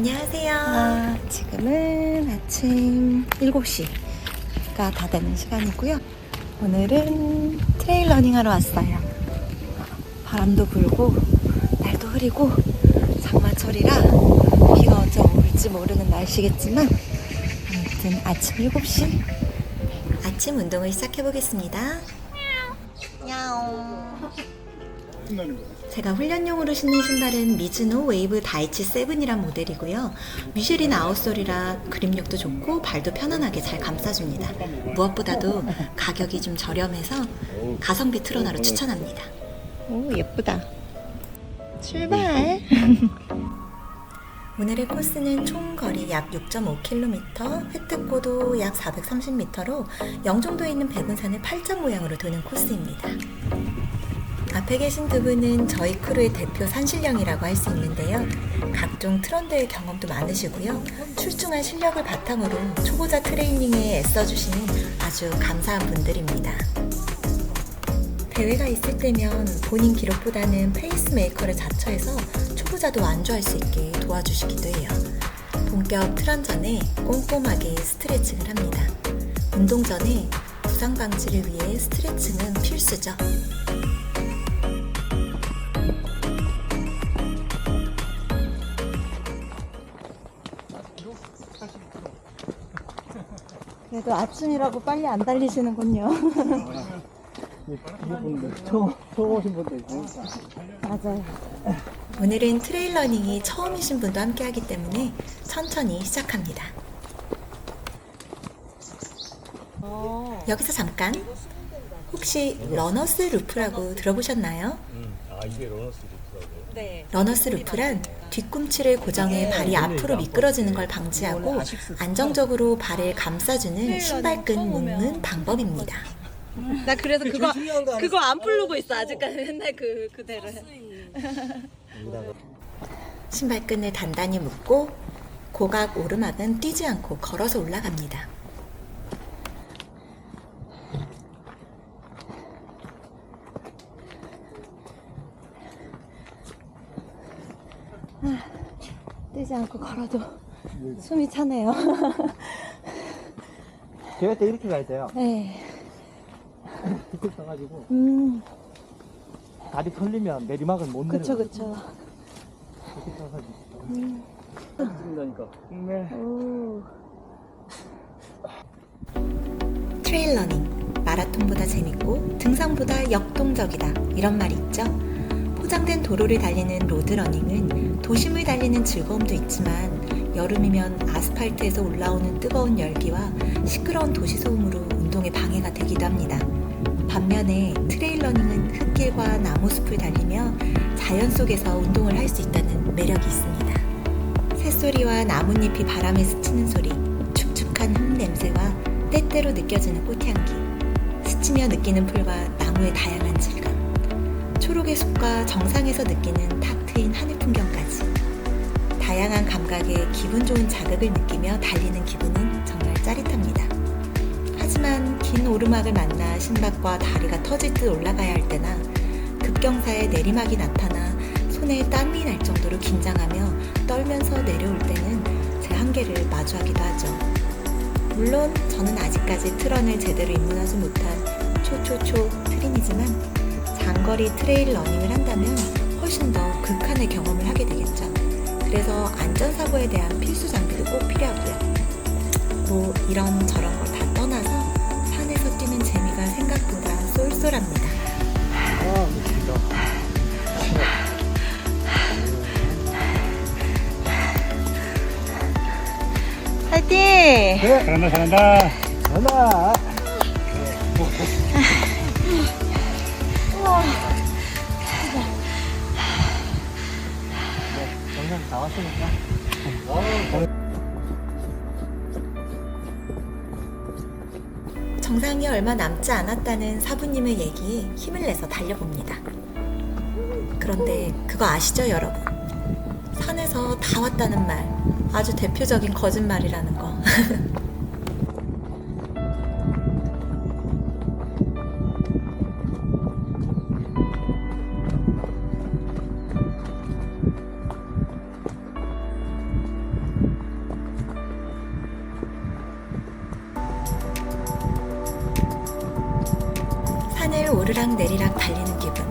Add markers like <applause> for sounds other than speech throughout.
안녕하세요. 아, 지금은 아침 7시가 다 되는 시간이고요. 오늘은 트레일 러닝 하러 왔어요. 바람도 불고, 날도 흐리고, 장마철이라 비가 언제 올지 모르는 날씨겠지만, 아무튼 아침 7시 아침 운동을 시작해 보겠습니다. 야옹. 제가 훈련용으로 신는 신발은 미즈노 웨이브 다이치 세븐이란 모델이고요. 미쉐린 아웃솔이라 그립력도 좋고 발도 편안하게 잘 감싸줍니다. 무엇보다도 가격이 좀 저렴해서 가성비 트로너로 추천합니다. 오 예쁘다. 출발. <laughs> 오늘의 코스는 총 거리 약 6.5km, 획득고도 약 430m로 영종도에 있는 백운산을 팔자 모양으로 도는 코스입니다. 앞에 계신 두 분은 저희 크루의 대표 산신령이라고 할 수 있는데요. 각종 트런드의 경험도 많으시고요. 출중한 실력을 바탕으로 초보자 트레이닝에 애써주시는 아주 감사한 분들입니다. 대회가 있을 때면 본인 기록보다는 페이스메이커를 자처해서 초보자도 완주할 수 있게 도와주시기도 해요. 본격 트런 전에 꼼꼼하게 스트레칭을 합니다. 운동 전에 부상 방지를 위해 스트레칭은 필수죠. 그래도 아침이라고 빨리 안 달리시는군요. 오신 <laughs> 맞아요. 오늘은 트레일 러닝이 처음이신 분도 함께 하기 때문에 천천히 시작합니다. 여기서 잠깐. 혹시 러너스 루프라고 들어보셨나요? 아 이게 러너스 루프라고요? 러너스 루프란 뒤꿈치를 고정해 발이 앞으로 미끄러지는 걸 방지하고 안정적으로 발을 감싸주는 신발끈 묶는 방법입니다. 나 그래서 그거 그거 안 풀르고 있어. 아직까지 맨날 그 그대로. 해. 신발끈을 단단히 묶고 고각 오르막은 뛰지 않고 걸어서 올라갑니다. 뛰지 않고 걸어도 숨이 차네요. <laughs> 제가 때 이렇게 가야 돼요 네. 뒤쪽 서가지고 음, 다리 털리면 내리막은 못 그쵸, 내려 그쵸. 이렇게 서가지고 음, 찍는다니까 네 오. 트레일 러닝. 마라톤보다 재밌고 등산보다 역동적이다. 이런 말이 있죠. 포장된 도로를 달리는 로드러닝은 도심을 달리는 즐거움도 있지만 여름이면 아스팔트에서 올라오는 뜨거운 열기와 시끄러운 도시 소음으로 운동에 방해가 되기도 합니다. 반면에 트레일 러닝은 흙길과 나무숲을 달리며 자연 속에서 운동을 할 수 있다는 매력이 있습니다. 새소리와 나뭇잎이 바람에 스치는 소리, 축축한 흙 냄새와 때때로 느껴지는 꽃향기, 스치며 느끼는 풀과 나무의 다양한 질감, 초록의 숲과 정상에서 느끼는 탁 트인 하늘 풍경까지 다양한 감각에 기분 좋은 자극을 느끼며 달리는 기분은 정말 짜릿합니다. 하지만 긴 오르막을 만나 신박과 다리가 터질 듯 올라가야 할 때나 급경사에 내리막이 나타나 손에 땀이 날 정도로 긴장하며 떨면서 내려올 때는 제 한계를 마주하기도 하죠. 물론 저는 아직까지 트런을 제대로 입문하지 못한 초초초 트린이지만 장거리 트레일 러닝을 한다면 훨씬 더 극한의 경험을 하게 되겠죠. 그래서 안전사고에 대한 필수 장비도 꼭 필요하고요. 뭐 이런 저런 거 다 떠나서 산에서 뛰는 재미가 생각보다 쏠쏠합니다. 아 미치다 화이팅! 네 잘한다 잘한다 잘한다 어, 정상이 얼마 남지 않았다는 사부님의 얘기에 힘을 내서 달려봅니다. 그런데 그거 아시죠, 여러분? 산에서 다 왔다는 말, 아주 대표적인 거짓말이라는 거. <laughs> 오르락 내리락 달리는 기분.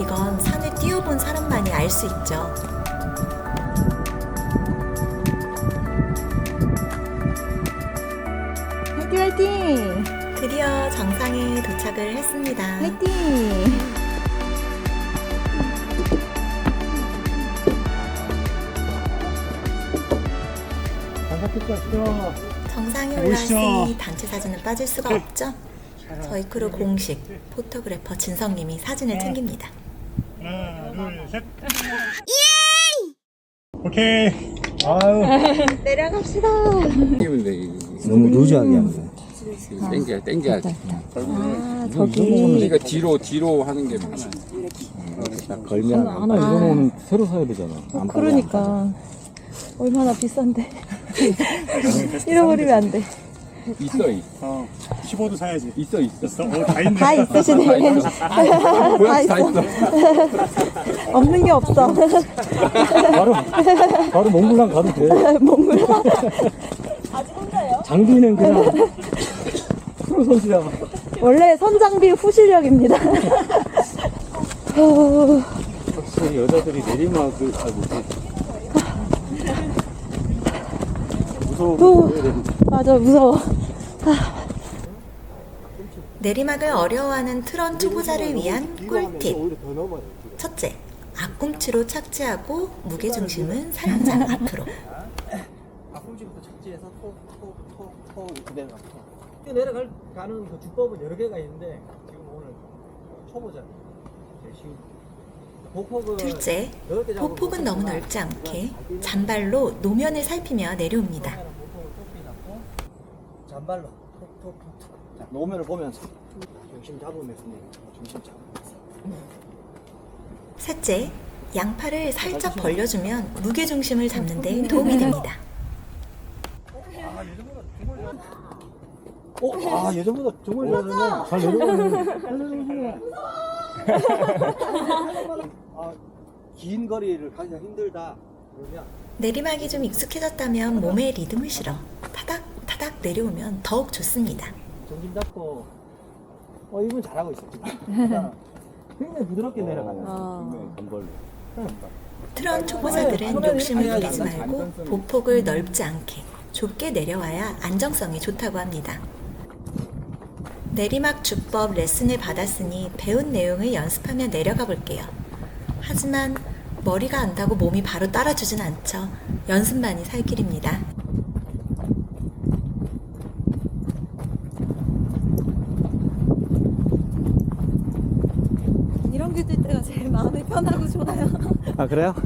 이건 산을 뛰어본 사람만이 알 수 있죠. 화이팅 화이팅 드디어 정상에 도착을 했습니다. 화이팅. 정상에. 올라왔으니 단체 사진은 빠질 수가 없죠. 저희 크루 공식 포토그래퍼 진성님이 사진을 챙깁니다. 하나, 둘, 셋. 오케이. 아유. <laughs> 내려갑시다 돼. 너무 루즈하게 거. 땡겨, 땡겨야지. 아 저기 이거 뒤로, 뒤로 하는 게 많아. 딱 걸면 하나 이거는 새로 사야 되잖아. 안 팔려. 그러니까 얼마나 비싼데 <laughs> 잃어버리면 안 돼 있어, 있어. 어. 15도 사야지. 있어, 있어. 있어. 어, 다 있네. 다 있으시네 다 있어. <laughs> 없는 게 없어 바로 바로 몽블랑 가도 돼. <laughs> 몽블랑 장비는 그냥 프로 선수야. 원래 선장비 후실력입니다 어, 역시 여자들이 내리막을 잘 못해. 무서워. 또. 맞아 무서워 내리막을 어려워하는 트런 초보자를 위한 꿀팁. 첫째, 앞꿈치로 착지하고 무게 중심은 살짝 앞으로. 앞꿈치부터 착지해서 톡톡톡톡 이렇게 내려가. 톡. 내려갈 가는 그 주법은 여러 개가 있는데 지금 오늘 초보자. 지금 보폭을 둘째, 보폭은 너무 넓지 않게 잔발로 노면을 살피며 내려옵니다. 잔발로 톡톡톡톡. 자, 노면을 보면서 중심 잡으면서. 중심 잡으면서. 셋째, 양팔을 살짝 벌려주면 무게 중심을 잡는 데 도움이 됩니다. 어, 아 예전보다 정말 잘하네. 잘 내려가네. 아, 긴 거리를 가기가 힘들다. 그러면 내리막이 좀 익숙해졌다면 몸에 리듬을 실어 타닥 타닥 내려오면 더욱 좋습니다. 정신 잡고 어 이분 잘하고 있어 지금 굉장히 부드럽게 내려가네 단벌로. 트런 초보자들은 욕심을 부리지 말고 보폭을 넓지 않게 좁게 내려와야 안정성이 좋다고 합니다. 내리막 주법 레슨을 받았으니 배운 내용을 연습하며 내려가 볼게요. 하지만 머리가 안다고 몸이 바로 따라주진 않죠. 연습만이 살 길입니다. 게뛸 때가 제일 마음이 편하고 좋아요. 아 그래요? <laughs>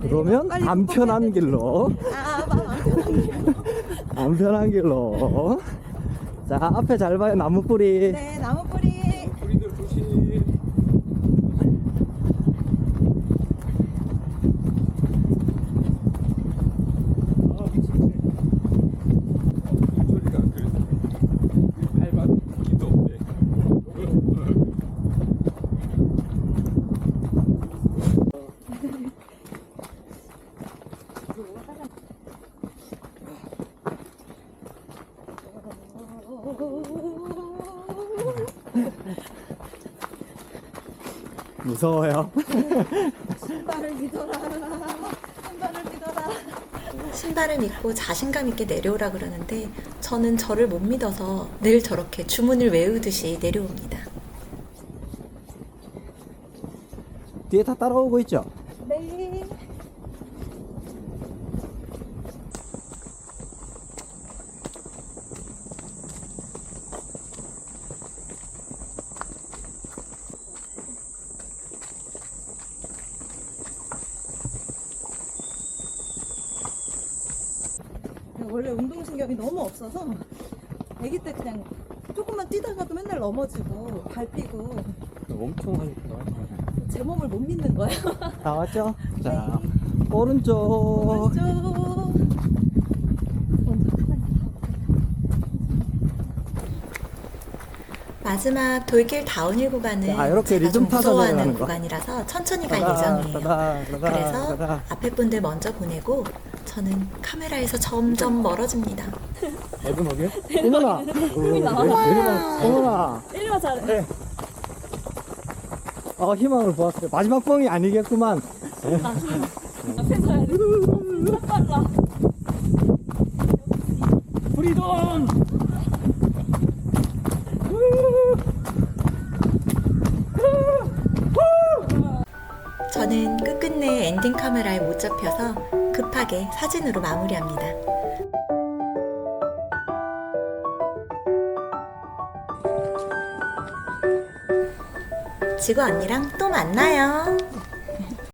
그러면 빨리 안 편한 길로. 아 마음 안 편한 안 편한 길로. 자 앞에 잘 봐요. 나무 뿌리. 네 나무 뿌리 우리들 조심. 소리가 그래서 밟아기도 없네. 무서워요 신발을 믿어라 신발을 믿어라 신발을 믿고 자신감 있게 내려오라 그러는데 저는 저를 못 믿어서 늘 저렇게 주문을 외우듯이 내려옵니다. 뒤에 다 따라오고 있죠? 네 원래 운동신경이 너무 없어서 아기 때 그냥 조금만 뛰다가도 맨날 넘어지고 밟히고 엄청 하니까. 제 몸을 못 믿는 거예요. 다 왔죠? <laughs> 자 오른쪽 오른쪽. 마지막 돌길 다운힐 구간은 아, 이렇게 제가 좀 리듬 타서 무서워하는 내려가는 거. 구간이라서 천천히 갈 따다, 예정이에요. 따다, 따다, 그래서 따다. 앞에 분들 먼저 보내고 저는 카메라에서 점점 멀어집니다. 마지막에? 어머나! 내려가, 어머나! 이리 와 잘해. 어, 희망을 보았어요. 마지막 뻥이 아니겠구만. 앞에 서야 돼. 진짜 빨라. 프리돈! 저는 끝끝내 엔딩 카메라에 못 잡혀서 급하게 사진으로 마무리합니다. 지구 언니랑 또 만나요.